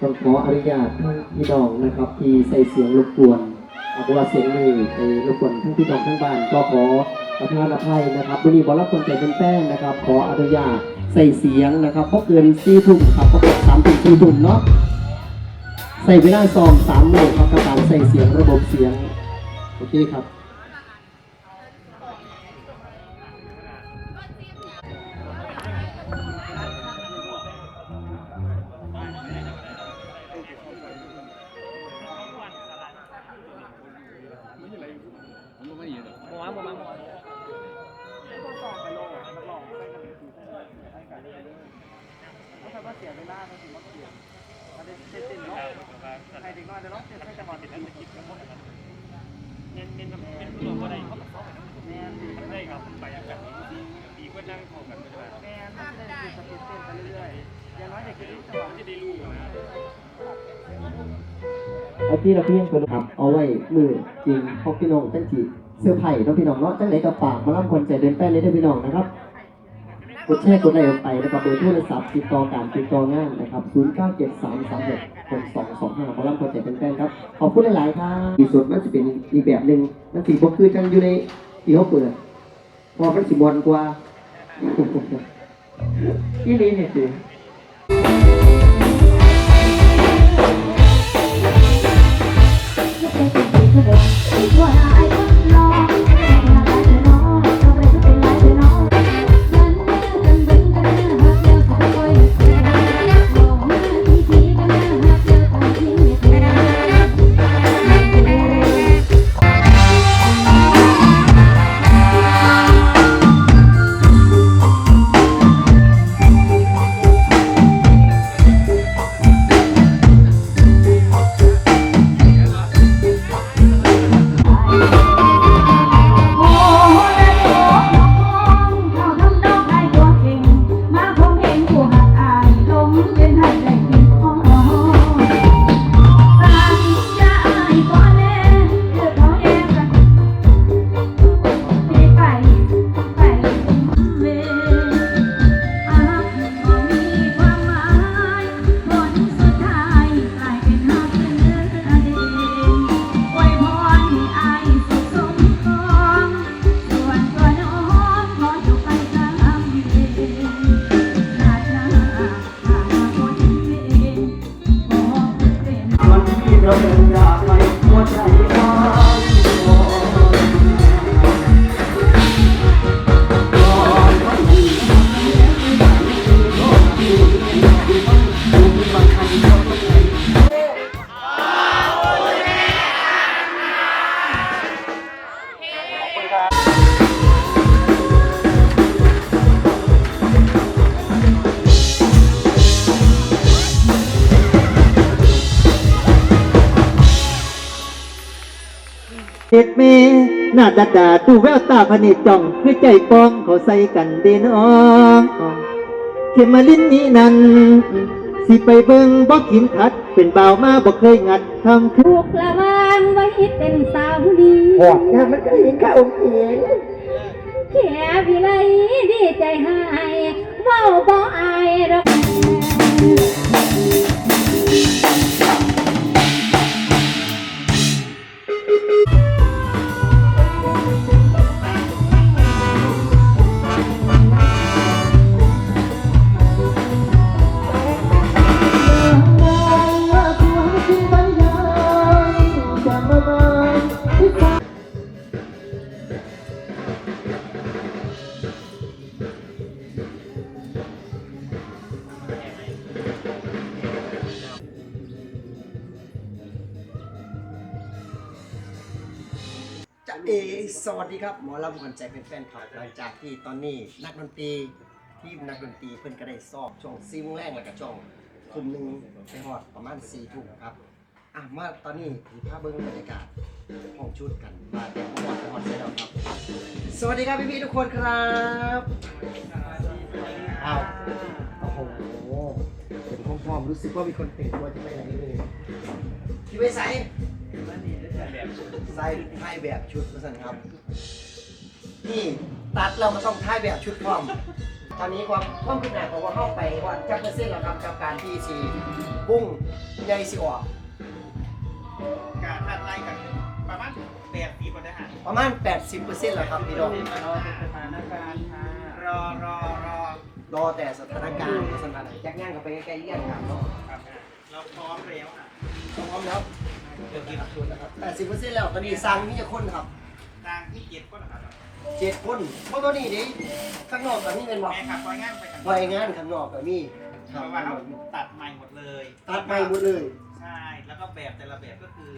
ต้องขออนุญาตทั้งพี่น้องนะครับที่ใส่เสียงรบกวนเอาเป็นว่าเสียงนี้ไปรบกวนทั้งพี่น้องทั้งบ้านก็ขอประทานอภัยนะครับวันนี้บอลรับคนใจเป็นแป้งนะครับ ขออนุญาตใส่เสียงนะครับเพราะเกินสี่ทุ่มครับเพราะเกินสามถึงสี่ทุ่มเนาะใส่เวลาซ้อมสามโมงครับกับการใส่เสียงระบบเสียงโอเคครับ เอาที่เราเพียงคนครับเอาไว้มือจริงพบพี่น้องตั้งจีเสื้อไผ่ต้องพี่น้องเนาะจังไหนกับปากมาล่ำคนใจเดินแป้นเลยด้พี่น้องนะครับ กดแชร์กดไลค์ออกไปนะครับเบอร์โทรศัพท์ติดต่อการติดต่องานนะครับ 0 9 7 3 3 6 6 2 2 5มาล่ำคนใจเป็นแป้นครับ ขอบคุณหลายๆครับอีกส่วนมันจะเป็นอีกแบบหนึ่งมันสีบ่คือจังอยู่ในที่เขาเปิด พอมันสีบอลกว่าที่นี่นี่ยสิว่าเดินจากไปหัว เด็กเมหน้าตาดาดูแววตาพนจจ้องคือใจปองเขาใส่กันเดนองเขมมาลินนี้นั้น สิไปเบิ่งบ่กินขัด เป็นบ่าวมาบ่เคยงัดทำคือถูกละวางไว้เป็นสาวดีหอดงามันก็อีกข้าวเองแค่วิไลดีใจหายเว้าบ่ เอสวัสดีครับหมอลำขวัญใจเป็นแฟนคลับหลังจากที่ตอนนี้นักดนตรีทีมนักดนตรีเพิ่นก็ได้สอบช่วงซีโมงแรกแล้วก็ช่วงคุมหนึ่งไปหอดประมาณสี่ทุ่มครับอะมาตอนนี้ถือภาพเบิ้งบรรยากาศห้องชุดกันมาเดี๋ยวมาหอดไปหอดเสร็จแล้วครับ สวัสดีครับพี่ๆทุกคนครับอ้าวโอ้โหเป็นพร้อมๆรู้สึกว่ามีคนแต่งตัวจะไปไหนเลยพี่ไปใส่ ใส่ถ่ายแบบชุดมาสั่นครับ นี่ตัดเรามันต้องถ่ายแบบชุดพร้อมตอนนี้ความความขึ้นหน้าของว่าเข้าไปว่าจักเปอร์เซ็นต์แล้วครับกับการที่สีปุ้งใหญ่สิออกการทัดไล่กันประมาณแปดปีก็ได้หาประมาณ 80%แล้วครับพี่น้องรอสถานการณ์ค่ะรอรอรอรอแต่สถานการณ์สถานการณ์จักย่างกันไปใกล้ๆเลี่ยนครับเนาะครับเราพร้อมแล้วอะพร้อมแล้ว เดี๋ยวกินชุดนะครับ80%แล้วตอนนี้สั่งมีจะคนครับทางที่เจ็ดก็นะครับเจ็ดคนเพราะตัวนี้ดิข้างนอกกับนี่เป็นว่าแม่ครับปล่อยงานไปกันไวงานข้างนอกกับนี่เพราะว่าเราตัดใหม่หมดเลยตัดใหม่หมดเลยใช่แล้วก็แบบแต่ละแบบก็คือ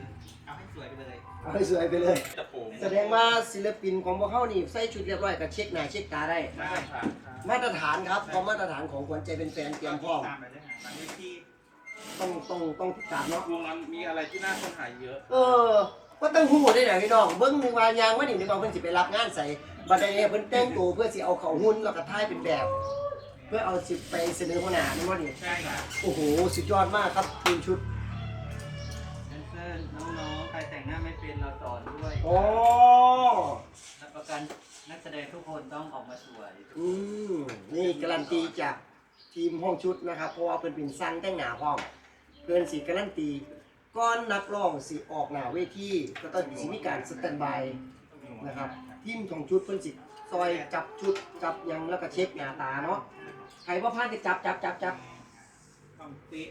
เอาให้สวยไปเลยเอาให้สวยไปเลยจะผมแสดงว่าศิลปินของพวกเขานี่ใส่ชุดเรียบร้อยก็เช็คหน้าเช็คตาได้ได้ค่ะมาตรฐานครับเพราะมาตรฐานของขวัญใจเป็นแฟนเตรียมพร้อม ตามไปเลยค่ะหลังเวทีต้องต้องต้องติดตามเนาะ วงนั้นมีอะไรที่น่าค้นหาเยอะ เออก็ต้องหูได้ไหนพี่น้อง เบิ้งนึงว่ายางว่านี่นึกว่าเพิ่นสิไปรับงานใส่บัดนี้เพิ่นแต่งตัวเพื่อสิเอาเขาหุ้นแล้วก็ถ่ายเป็นแบบ เพื่อเอาสิไปเสนอหัวหน้านี่ว่านี่ใช่ค่ะโอ้โห สุดยอดมากครับทีมชุด แดนเซอร์น้องๆใครแต่งหน้าไม่เป็นเราสอนด้วยโอ้ รับประกันนักแสดงทุกคนต้องออกมาสวย อืม นี่การันตีจาก ทีมห้องชุดนะครับ เพราะว่าเพิ่นเป็นสร้างแต่งหน้าพร้อมเพิ่นสิการันตีก่อนนักร้องสิออกหน้าเวทีก็ต้องสิมีการสแตนบายนะครับทีมของชุดเพิ่นสิซอยจับชุดจับหยังแล้วก็เช็คหน้าตาเนาะใครว่าพลาดก็จับจับจับจับต้องเป๊ะ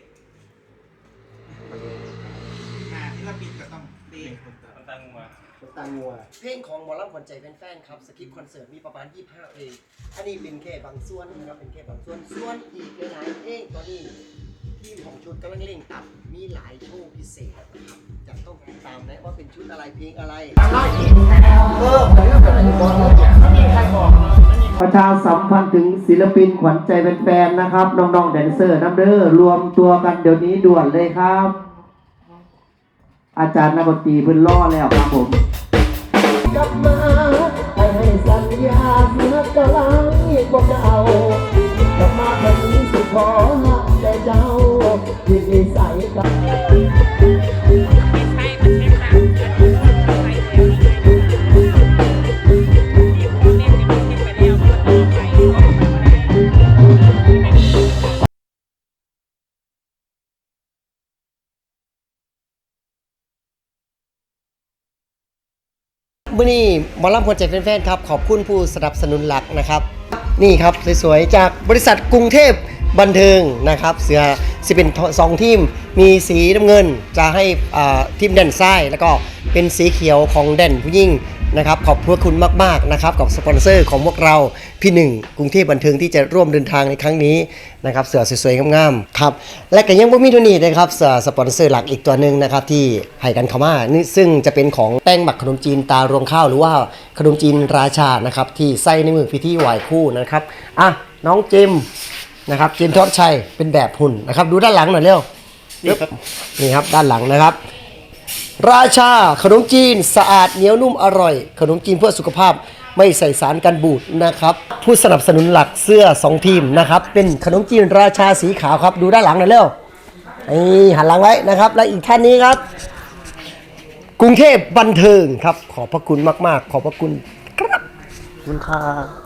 หาที่เราบินก็ต้องเป๊ะ ตั้งมา ตางัวเพลงของหมอลำขวัญใจแฟนๆครับสคริปต์คอนเสิร์ตมีประมาณ 25 เพลง อันนี้เป็นแค่บางส่วนนะครับเป็นแค่บางส่วนส่วนอีกหลายๆเพลงตอนนี้ทีมของชุดกำลังเร่งตัดมีหลายโชว์พิเศษนะครับจะต้องติดตามนะว่าเป็นชุดอะไรเพลงอะไรเออเรื่องอะไรบอกแล้วไม่มีใครบอกประชาสัมพันธ์ถึงศิลปินขวัญใจแฟนๆนะครับน้องๆแดนเซอร์น้ำเด้อรวมตัวกันเดี๋ยวนี้ด่วนเลยครับอาจารย์นักดนตรีเพิ่นล่อแล้วครับผมก ลับมาไปให้สัญญาเมื่อกำลังบอกจะเอากลับมาแบบนี้สิขอหักแต่เจ้าที่นิสัย มื่อนี้หมอลำคนเจแฟนๆครับ ขอบคุณผู้สนับสนุนหลักนะครับ นี่ครับ สวยๆ จากบริษัทกรุงเทพ บันเทิงนะครับ เสือสิเป็นสองทีมมีสีน้ำเงินจะให้ทีมแดนซ้ายแล้วก็เป็นสีเขียวของแดนผู้ยิ่งนะครับขอบพระคุณมากๆนะครับกับสปอนเซอร์ของพวกเราพี่หนึ่งกรุงเทพบันเทิงที่จะร่วมเดินทางในครั้งนี้นะครับเสือสวยๆงามๆครับและก็ยังบ่มีเท่านี้นะครับเสือสปอนเซอร์หลักอีกตัวหนึ่งนะครับที่ให้กันเข้ามานี่ซึ่งจะเป็นของแป้งหมักขนมจีนตารวงข้าวหรือว่าขนมจีนราชานะครับที่ใส่ในมือพิธีไหว้คู่นะครับอะน้องเจม นะครับเจมส์ทอดชัยเป็นแบบหุ่นนะครับ ดูด้านหลังหน่อยเร็วนี่ครับนี่ครับด้านหลังนะครับ ราชาขนมจีนสะอาดเหนียวนุ่มอร่อย ขนมจีนเพื่อสุขภาพไม่ใส่สารกันบูดนะครับ ผู้สนับสนุนหลักเสื้อ 2 ทีมนะครับ เป็นขนมจีนราชาสีขาวครับ ดูด้านหลังหน่อยเร็วนี่หันหลังไว้นะครับ และอีกท่านนี้ครับ กรุงเทพบันเทิงครับ ขอบพระคุณมาก ๆ ขอบพระคุณครับขอบคุณครับ